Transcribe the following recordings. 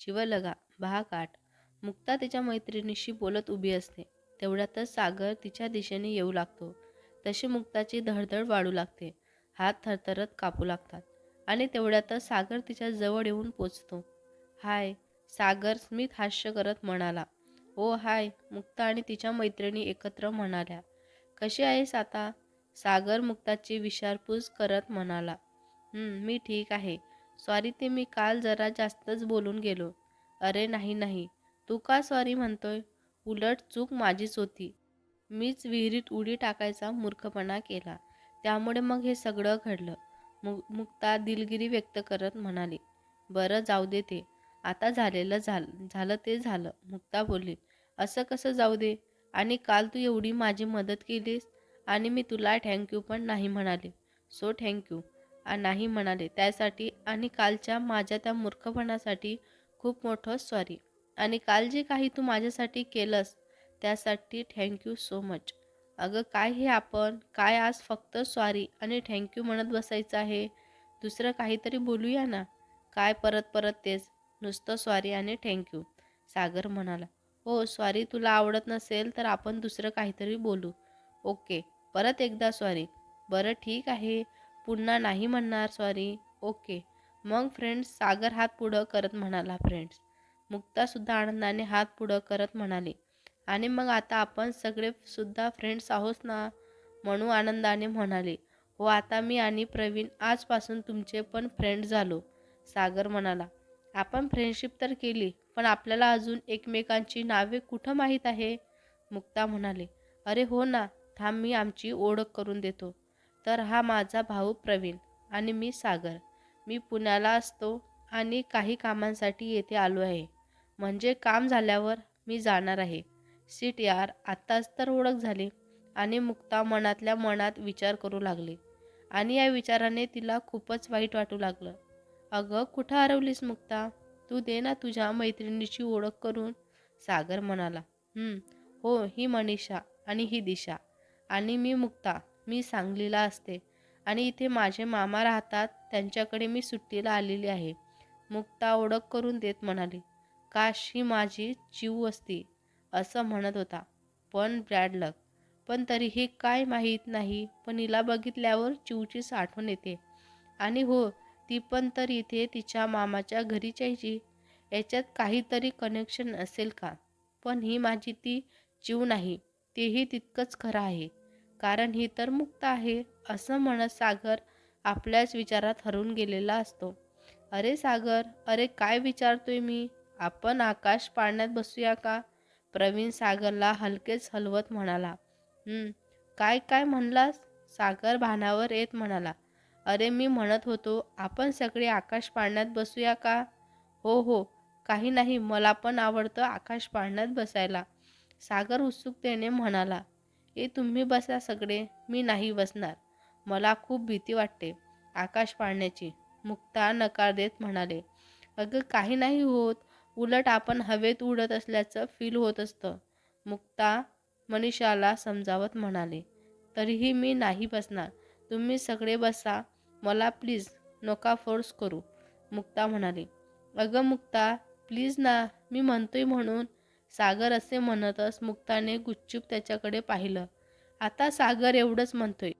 जीवलगा भागाट मुक्ता तिच्या मैत्रिणीशी बोलत उभी असते. तेवढ्यातच सागर तिच्या दिशेने येऊ लागतो. तशी मुक्ताची धडधड वाढू लागते. हात थरथरत कापू लागतात. आणि तेवढ्यातच सागर तिच्या जवळ येऊन पोचतो. हाय सागर स्मित हास्य करत म्हणाला. ओ हाय मुक्ता आणि तिच्या मैत्रिणी एकत्र म्हणाल्या. कशी आहेस आता? सागर मुक्ताची विचारपूस करत म्हणाला. मी ठीक आहे. सॉरी ते मी काल जरा जास्तच बोलून गेलो. अरे नाही नाही. तू का सॉरी म्हणतोय? उलट चूक माझीच होती. मीच विहिरीत उडी टाकायचा मूर्खपणा केला. त्यामुळे मग हे सगळं घडलं. मु मुक्ता दिलगिरी व्यक्त करत म्हणाली बरं जाऊ दे ते. आता झालेलं झालं झालं ते झालं. मुक्ता बोलली असं कसं जाऊ दे? आणि काल तू एवढी माझी मदत केलीस आणि मी तुला थँक्यू पण नाही म्हणाले. सो थँक्यू नाही म्हणाले. त्यासाठी आणि कालच्या माझ्या त्या मूर्खपणासाठी खूप मोठं सॉरी आणि काल जे काही तू माझ्यासाठी केलंस त्यासाठी थँक्यू सो मच अगं काय हे आपण? काय आज फक्त सॉरी आणि थँक्यू म्हणत बसायचं आहे? दुसरं काहीतरी बोलूया ना? काय परत परत तेच? नुसतं सॉरी आणि थँक्यू सागर म्हणाला. हो सॉरी तुला आवडत नसेल तर आपण दुसरं काहीतरी बोलू. ओके परत एकदा सॉरी बरं ठीक आहे. पुन्हा नाही म्हणणार सॉरी ओके मग फ्रेंड्स सागर हात पुढं करत म्हणाला फ्रेंड्स मुक्तासुद्धा आनंदाने हात पुढं करत म्हणाले. आणि मग आता आपण सगळे सुद्धा फ्रेंड्स आहोत ना? म्हणू आनंदाने म्हणाले. हो आता मी आणि प्रवीण आजपासून तुमचे पण फ्रेंड झालो सागर म्हणाला. आपण फ्रेंडशिप तर केली पण आपल्याला अजून एकमेकांची नावे कुठं माहीत आहे? मुक्ता म्हणाले. अरे हो ना थांब मी आमची ओळख करून देतो. तर हा माझा भाऊ प्रवीण आणि मी सागर. मी पुण्याला असतो आणि काही कामांसाठी येथे आलो आहे. म्हणजे काम झाल्यावर मी जाणार आहे. सीट यार आत्ताच तर ओळख झाली आणि मुक्ता मनातल्या मनात विचार करू लागली आणि या विचाराने तिला खूपच वाईट वाटू लागलं. अगं कुठं हरवलीस मुक्ता? तू दे ना तुझ्या मैत्रिणीची ओळख करून सागर म्हणाला. हो ही मनीषा आणि ही दिशा आणि मी मुक्ता. मी सांगलीला असते. आणि इथे माझे मामा राहतात. त्यांच्याकडे मी सुट्टीला आलेली आहे. मुक्ता ओळख करून देत म्हणाली काश ही माझी जीव असती असं म्हणत होता. पण ब्रॅडलक पण तरीही काय माहीत नाही पण हिला बघितल्यावर चिवचीच आठवण येते. आणि हो ती पण तर इथे तिच्या मामाच्या घरीच यायची याच्यात काहीतरी कनेक्शन असेल का? पण ही माझी ती जीव नाही. तेही तितकंच खरं आहे. कारण ही तर मुक्त आहे असं म्हणत सागर आपल्याच विचारात हरून गेलेला असतो. अरे सागर अरे काय विचारतोय मी? आपण आकाश पाळण्यात बसूया का? प्रवीण सागरला हलकेच हलवत म्हणाला. काय काय म्हणलास? सागर भानावर येत म्हणाला. अरे मी म्हणत होतो आपण सगळे आकाश पाळण्यात बसूया का? हो हो काही नाही मला पण आवडतं आकाश पाळण्यात बसायला. सागर उत्सुकतेने म्हणाला. ए तुम्ही बसा सगळे मी नाही बसणार. मला खूप भीती वाटते. आकाश पाळण्याची. मुक्ता नकार देत म्हणाले अगं काही नाही होत. उलट आपण हवेत उडत असल्याचं फील होत असतं. मुक्ता मनीषाला समजावत म्हणाले तरीही मी नाही बसणार. तुम्ही सगळे बसा. मला प्लीज नका फोर्स करू. मुक्ता म्हणाली अगं मुक्ता प्लीज ना. मी म्हणतोय म्हणून. सागर असे म्हणतच मुक्ताने गुच्चूप त्याच्याकडे पाहिलं. आता सागर एवढंच म्हणतोय.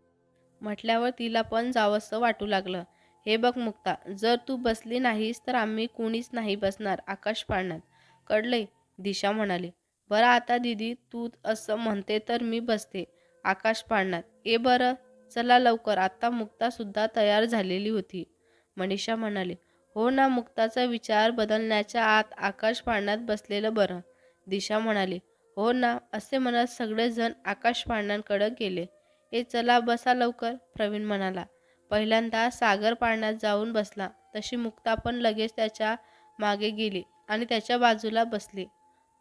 म्हटल्यावर तिला पण जावंसं वाटू लागलं. हे बघ मुक्ता जर तू बसली नाहीस तर आम्ही कोणीच नाही बसणार आकाश पाळण्यात. कळलंय? दिशा म्हणाली. बरं आता दिदी तू असं म्हणते तर मी बसते आकाश पाळण्यात. ए बरं चला लवकर. आता मुक्तासुद्धा तयार झालेली होती. मनीषा म्हणाली. हो ना मुक्ताचा विचार बदलण्याच्या आत आकाश पाळण्यात बसलेलं बरं. दिशा म्हणाली हो ना असे म्हणत सगळेजण आकाश पाळण्यांकडे गेले. ए चला बसा लवकर प्रवीण म्हणाला. पहिल्यांदा सागर पाळण्यात जाऊन बसला. तशी मुक्ता पण लगेच त्याच्यामागे गेली आणि त्याच्या बाजूला बसली.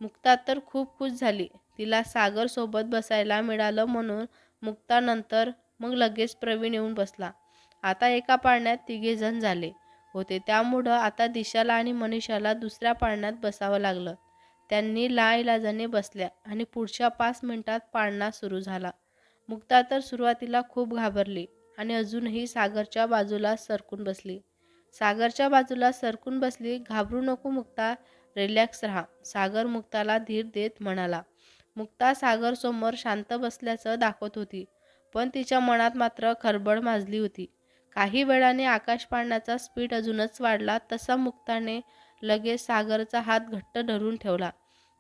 मुक्ता तर खूप खुश झाली. तिला सागर सोबत बसायला मिळालं म्हणून मुक्तानंतर मग लगेच प्रवीण येऊन बसला. आता एका पाळण्यात तिघे जण झाले होते. त्यामुळं आता दिशाला आणि मनीषाला दुसऱ्या पाळण्यात बसावं लागलं. त्यांनी लाईलाजाने बसल्या आणि पुढच्या पाच मिनिटात पाळणा सुरू झाला. मुक्ता तर सुरुवातीला खूप घाबरली आणि अजूनही सागरच्या बाजूला सरकून बसली. सागरच्या बाजूला सरकून बसली घाबरू नको मुक्ता रिलॅक्स राहा सागर मुक्ताला धीर देत म्हणाला. मुक्ता सागर समोर शांत बसल्याचं दाखवत होती पण तिच्या मनात मात्र खरबड माजली होती. काही वेळाने आकाश पाळण्याचा स्पीड अजूनच वाढला तसा मुक्ताने लगेच सागरचा हात घट्ट धरून ठेवला.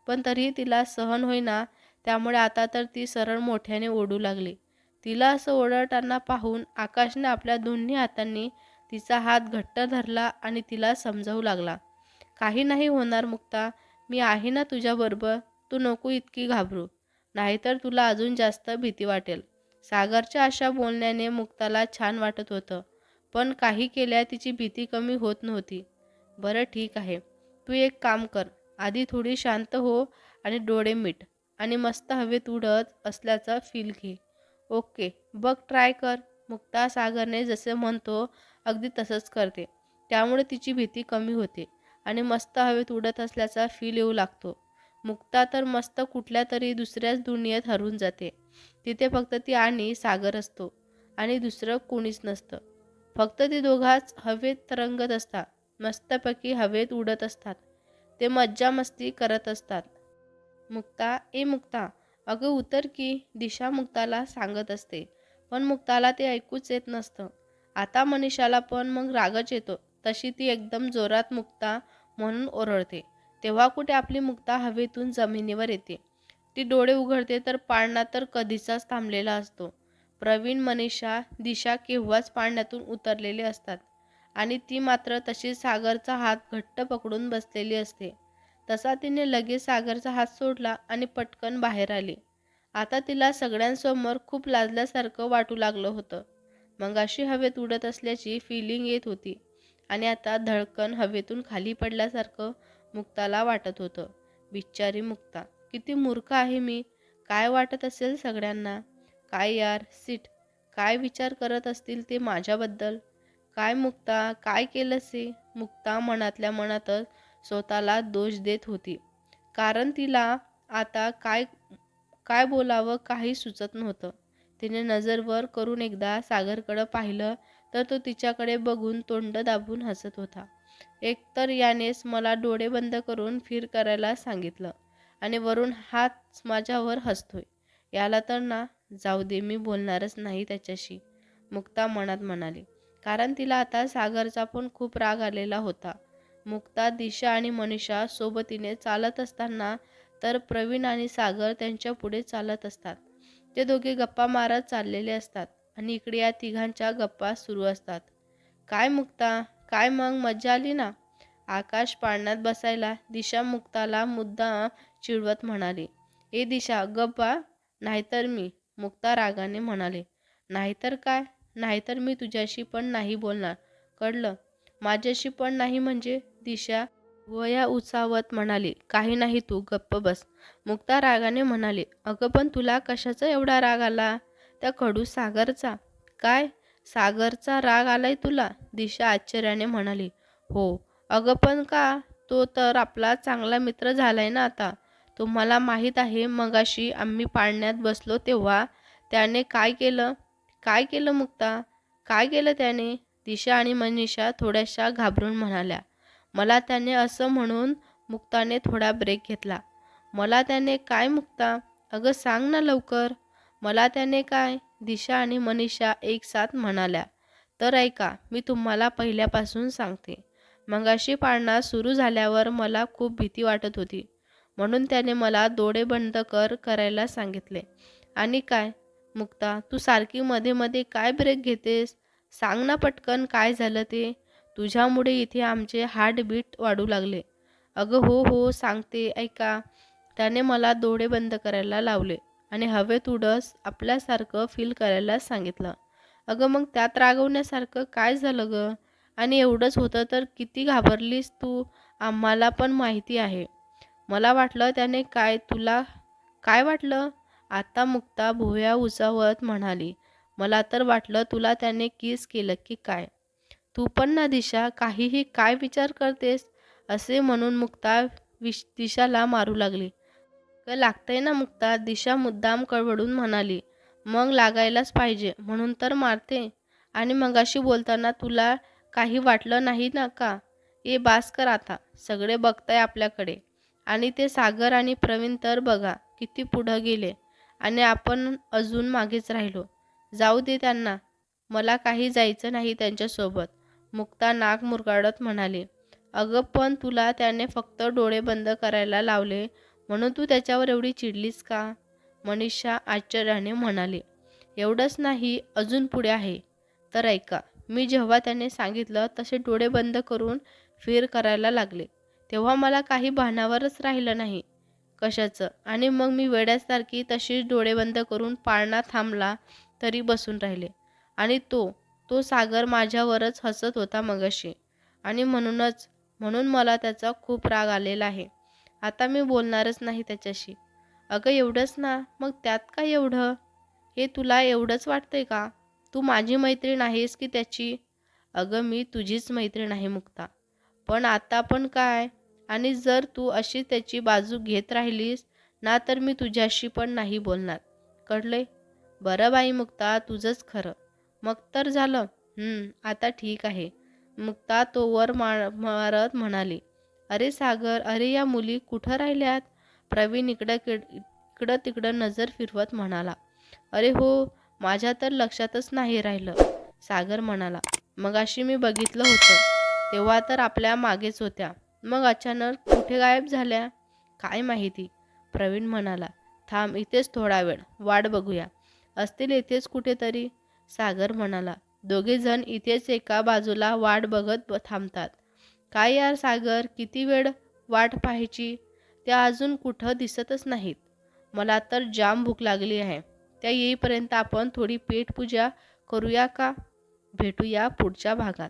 पण तरीही तिला सहन होईना त्यामुळे आता तर ती सरळ मोठ्याने ओढू लागली. तिला असं ओरडताना पाहून आकाशने आपल्या दोन्ही हातांनी तिचा हात घट्ट धरला आणि तिला समजावू लागला. काही नाही होणार मुक्ता मी आहे ना तुझ्याबरोबर तू नको इतकी घाबरू. नाहीतर तुला अजून जास्त भीती वाटेल. सागरच्या अशा बोलण्याने मुक्ताला छान वाटत होतं पण काही केल्या तिची भीती कमी होत नव्हती. बरं ठीक आहे. तू एक काम कर. आधी थोडी शांत हो आणि डोळे मीट आणि मस्त हवेत उडत असल्याचा फील घे. ओके. बघ ट्राय कर. मुक्ता सागरने जसे म्हणतो अगदी तसंच करते. त्यामुळे तिची भीती कमी होते आणि मस्त हवेत उडत असल्याचा फील येऊ लागतो. मुक्ता तर मस्त कुठल्या तरी दुसऱ्याच दुनियेत हरून जाते. तिथे फक्त ती आणि सागर असतो आणि दुसरं कोणीच नसतं. फक्त ती दोघाच हवेत तरंगत असतात. मस्तपैकी हवेत उडत असतात. ते मज्जा मस्ती करत असतात. मुक्ता ए मुक्ता अगं उतर की दिशा मुक्ताला सांगत असते. पण मुक्ताला ते ऐकूच येत नसतं. आता मनीषाला पण मग रागच येतो. तशी ती एकदम जोरात मुक्ता म्हणून ओरडते. तेव्हा कुठे आपली मुक्ता हवेतून जमिनीवर येते. ती डोळे उघडते तर पाळणा तर कधीचाच थांबलेला असतो. प्रवीण मनीषा दिशा केव्हाच पाळण्यातून उतरलेले असतात. आणि ती मात्र तशी सागरचा हात घट्ट पकडून बसलेली असते. तसा तिने लगेच सागरचा हात सोडला आणि पटकन बाहेर आली. आता तिला सगळ्यांसमोर खूप लाजल्यासारखं वाटू लागलं होतं. मग अशी हवेत उडत असल्याची फिलिंग येत होती आणि आता धडकन हवेतून खाली पडल्यासारखं मुक्ताला वाटत होतं. बिच्चारी मुक्ता किती मूर्ख आहे मी. काय वाटत असेल सगळ्यांना? काय यार सीट काय विचार करत असतील ते माझ्याबद्दल? काय मुक्ता काय केलंसे मुक्ता मनातल्या मनातच स्वतःला दोष देत होती. कारण तिला आता काय काय बोलावं काही सुचत नव्हतं. तिने नजर वर करून एकदा सागरकडं पाहिलं तर तो तिच्याकडे बघून तोंड दाबून हसत होता. एकतर यानेच मला डोळे बंद करून फिर करायला सांगितलं आणि वरून हात माझ्यावर हसतोय. याला तर ना जाऊ दे मी बोलणारच नाही त्याच्याशी. मुक्ता मनात म्हणाली. कारण तिला आता सागरचा पण खूप राग आलेला होता. मुक्ता दिशा आणि मनीषा सोबतीने चालत असताना तर प्रवीण आणि सागर त्यांच्या पुढे चालत असतात. ते दोघे गप्पा मारत चाललेले असतात आणि इकडे या तिघांच्या गप्पा सुरू असतात. काय मुक्ता? काय मग? मज्जा आली ना? आकाश पाळण्यात बसायला दिशा मुक्ताला मुद्दा चिडवत म्हणाली. ए दिशा गप्पा नाहीतर मी मुक्ता रागाने म्हणाले. नाहीतर काय? नाहीतर मी तुझ्याशी पण नाही बोलणार. कळलं? माझ्याशी पण नाही म्हणजे? दिशा वया उचावत म्हणाली. काही नाही तू गप्प बस. मुक्ता रागाने म्हणाली. अगं पण तुला कशाचा एवढा राग आला? त्या खडू सागरचा. काय? सागरचा राग आलाय तुला? दिशा आश्चर्याने म्हणाली. हो. अगं पण का? तो तर आपला चांगला मित्र झालाय ना आता. तुम्हाला माहीत आहे मगाशी आम्ही पाळण्यात बसलो तेव्हा त्याने काय केलं? काय केलं मुक्ता? काय केलं त्याने? दिशा आणि मनीषा थोड्याशा घाबरून म्हणाल्या. मला त्याने असं म्हणून मुक्ताने थोडा ब्रेक घेतला. मला त्याने काय मुक्ता? अगं सांग ना लवकर. मला त्याने काय? दिशा आणि मनीषा एक साथ म्हणाल्या. तर ऐका मी तुम्हाला पहिल्यापासून सांगते. मगाशी पाळणा सुरू झाल्यावर मला खूप भीती वाटत होती. म्हणून त्याने मला डोळे बंद कर करायला सांगितले. आणि काय? मुक्ता तू सारखी मध्ये मध्ये काय ब्रेक घेतेस? सांग ना पटकन काय झालं ते. तुझ्यामुळे इथे आमचे हार्टबीट वाढू लागले. अगं हो हो सांगते ऐका. त्याने मला डोळे बंद करायला लावले आणि हवेत उडस आपल्यासारखं फील करायला सांगितलं. अगं मग त्यात रागवण्यासारखं काय झालं गं? आणि एवढंच होतं तर किती घाबरलीस तू? आम्हाला पण माहिती आहे. मला वाटलं त्याने काय तुला काय वाटलं? आता मुक्ता भुया उचावत म्हणाली मला तर वाटलं तुला त्याने किस केलं की काय? तू पण ना दिशा काहीही काय विचार करतेस? असे म्हणून मुक्ता विश दिशाला मारू लागली. ग लागतंय ना मुक्ता? दिशा मुद्दाम कळवडून म्हणाली. मग लागायलाच पाहिजे म्हणून तर मारते. आणि मगाशी बोलताना तुला काही वाटलं नाही ना का? ए बास कर आता. सगळे बघताय आपल्याकडे. आणि ते सागर आणि प्रवीण तर बघा किती पुढं गेले. आणि आपण अजून मागेच राहिलो. जाऊ दे त्यांना. मला काही जायचं नाही त्यांच्यासोबत. मुक्ता नाक मुरगाडत म्हणाली. अगं पण तुला त्याने फक्त डोळे बंद करायला लावले म्हणून तू त्याच्यावर एवढी चिडलीस का? मनीषा आश्चर्याने म्हणाली. एवढंच नाही अजून पुढे आहे. तर ऐका मी जेव्हा त्याने सांगितलं तसे डोळे बंद करून फिर करायला लागले. तेव्हा मला काही भानावरच राहिलं नाही. कशाचं? आणि मग मी वेड्यासारखी तशीच डोळे बंद करून पाळणा थांबला तरी बसून राहिले. आणि तो तो सागर माझ्यावरच हसत होता मगाशी. आणि म्हणूनच म्हणून मला त्याचा खूप राग आलेला आहे. आता मी बोलणारच नाही त्याच्याशी. अगं एवढंच ना मग त्यात काय एवढं? हे तुला एवढंच वाटतंय का? तू माझी मैत्रीण आहेस की त्याची? अगं मी तुझीच मैत्रीण आहे मुक्ता. पण आता पण काय? आणि जर तू अशी त्याची बाजू घेत राहिलीस ना तर मी तुझ्याशी पण नाही बोलणार. कळले बरं बाई मुक्ता तुझंच खरं. मग तर झालं. आता ठीक आहे. मुक्ता तो वर मा मारत म्हणाली अरे सागर अरे या मुली कुठं राहिल्यात? प्रवीण इकडं किड इकडं तिकडं नजर फिरवत म्हणाला अरे हो माझ्या तर लक्षातच नाही राहिलं. सागर म्हणाला मगाशी मी बघितलं होतं. तेव्हा तर आपल्या मागेच होत्या. मग अचानक कुठे गायब झाल्या? काय माहिती? प्रवीण म्हणाला थांब इथेच थोडा वेळ वाट बघूया. असतील इथेच कुठेतरी? सागर म्हणाला दोघे जण इथेच एका बाजूला वाट बघत थांबतात. काय यार सागर किती वेळ वाट पाहायची? त्या अजून कुठं दिसतच नाहीत. मला तर जाम भूक लागली आहे. त्या येईपर्यंत आपण थोडी पेटपूजा करूया का? भेटूया पुढच्या भागात.